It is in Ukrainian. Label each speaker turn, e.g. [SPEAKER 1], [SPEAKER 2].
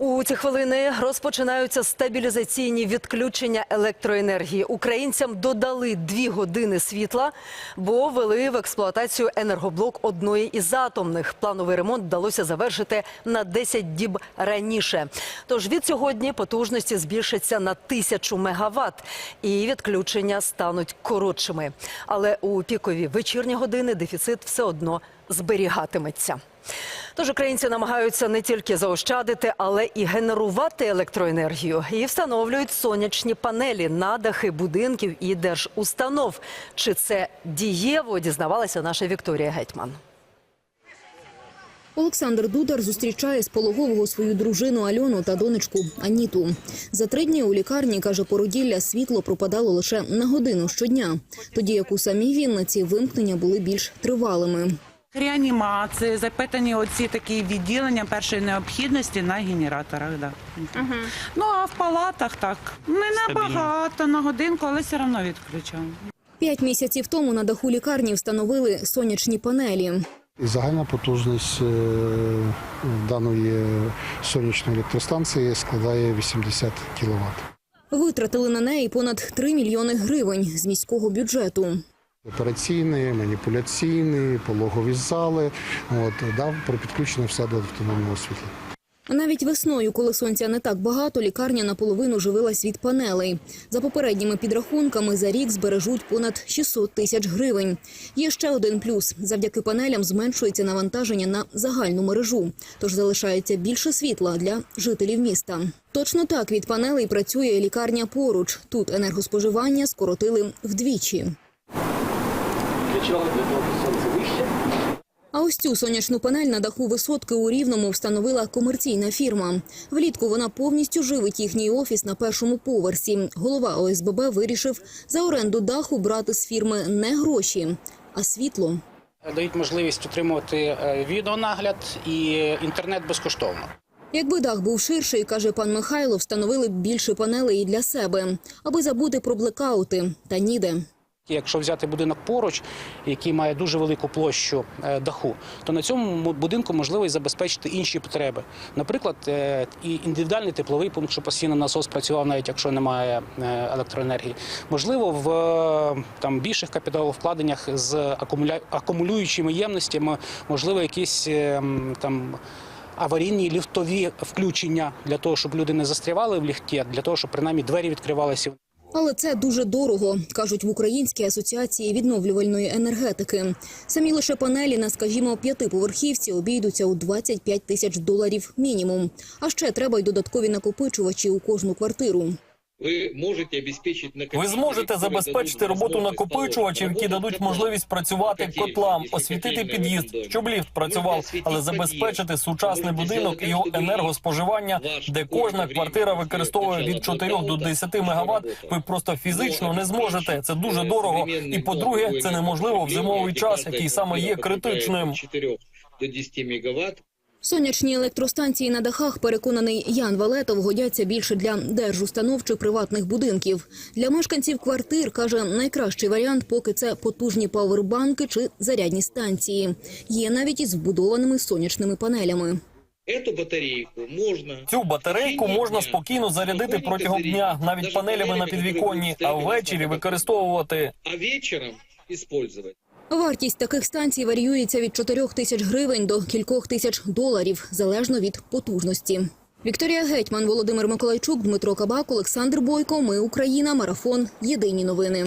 [SPEAKER 1] У ці хвилини розпочинаються стабілізаційні відключення електроенергії. Українцям додали дві години світла, бо ввели в експлуатацію енергоблок одної із атомних. Плановий ремонт вдалося завершити на 10 діб раніше. Тож від сьогодні потужності збільшаться на тисячу мегаватт і відключення стануть коротшими. Але у пікові вечірні години дефіцит все одно зберігатиметься. Тож українці намагаються не тільки заощадити, але і генерувати електроенергію. І встановлюють сонячні панелі на дахи будинків і держустанов. Чи це дієво дізнавалася наша Вікторія Гетьман.
[SPEAKER 2] Олександр Дудар зустрічає з пологового свою дружину Альону та донечку Аніту. За три дні у лікарні, каже породілля, світло пропадало лише на годину щодня, тоді як у самій Вінниці вимкнення були більш тривалими.
[SPEAKER 3] Реанімації, запитані оці такі відділення першої необхідності на генераторах. Да. Ну а в палатах так не набагато на годинку, але все одно відключаємо.
[SPEAKER 2] П'ять місяців тому на даху лікарні встановили сонячні панелі.
[SPEAKER 4] І Загальна потужність е, даної сонячної електростанції складає 80 кВт.
[SPEAKER 2] Витратили на неї понад 3 мільйони гривень з міського бюджету.
[SPEAKER 4] Операційний, маніпуляційний, пологові зали. От, дав про підключення все до автономного світла.
[SPEAKER 2] Навіть весною, коли сонця не так багато, лікарня наполовину живилась від панелей. За попередніми підрахунками, за рік збережуть понад 600 тисяч гривень. Є ще один плюс. Завдяки панелям зменшується навантаження на загальну мережу, тож залишається більше світла для жителів міста. Точно так від панелей працює лікарня поруч. Тут енергоспоживання скоротили вдвічі.
[SPEAKER 5] Включали для того, щоб сонце вище.
[SPEAKER 2] А ось цю сонячну панель на даху висотки у Рівному встановила комерційна фірма. Влітку вона повністю живить їхній офіс на першому поверсі. Голова ОСББ вирішив за оренду даху брати з фірми не гроші, а світло.
[SPEAKER 6] дають можливість отримувати е, відеонагляд і інтернет безкоштовно.
[SPEAKER 2] Якби дах був ширший, каже пан Михайло, встановили б більше панелей і для себе, аби забути про блекаути. Та ніде.
[SPEAKER 6] Якщо взяти будинок поруч, який має дуже велику площу е, даху, то на цьому будинку можливо і забезпечити інші потреби. Наприклад, е, і індивідуальний тепловий пункт, що постійно насос працював, навіть якщо немає е, електроенергії. Можливо, в там більших капіталовкладеннях з акумуля... акумулюючими ємностями, можливо, якісь там. Аварійні ліфтові включення для того, щоб люди не застрявали в ліфті, для того, щоб принаймні двері відкривалися.
[SPEAKER 2] Але це дуже дорого, кажуть в Українській асоціації відновлювальної енергетики. Самі лише панелі на, скажімо, п'ятиповерхівці обійдуться у 25 тисяч доларів мінімум. А ще треба й додаткові накопичувачі у кожну квартиру.
[SPEAKER 5] Ви можете обеспечити
[SPEAKER 7] Ви зможете забезпечити роботу накопичувачів, які дадуть можливість працювати котлам, освітити під'їзд, щоб ліфт працював, але забезпечити сучасний будинок і його енергоспоживання, де кожна квартира використовує від 4 до 10 мегаватт, Ви просто фізично не зможете. Це дуже дорого. І по-друге, це неможливо в зимовий час, який саме є критичним.
[SPEAKER 5] 4 до 10 мегаватт.
[SPEAKER 2] Сонячні електростанції на дахах, переконаний Ян Валетов, годяться більше для держустанов чи приватних будинків. Для мешканців квартир, каже, найкращий варіант, поки це потужні павербанки чи зарядні станції. Є навіть із вбудованими сонячними панелями.
[SPEAKER 5] Эту батарейку можна
[SPEAKER 7] Цю батарейку можна спокійно зарядити протягом дня, навіть панелями на підвіконні, а ввечері використовувати
[SPEAKER 5] а вечором использовать.
[SPEAKER 2] Вартість таких станцій варіюється від 4 тисяч гривень до кількох тисяч доларів, залежно від потужності. Вікторія Гетьман, Володимир Миколайчук, Дмитро Кабак, Олександр Бойко. Ми Україна. Марафон. Єдині новини.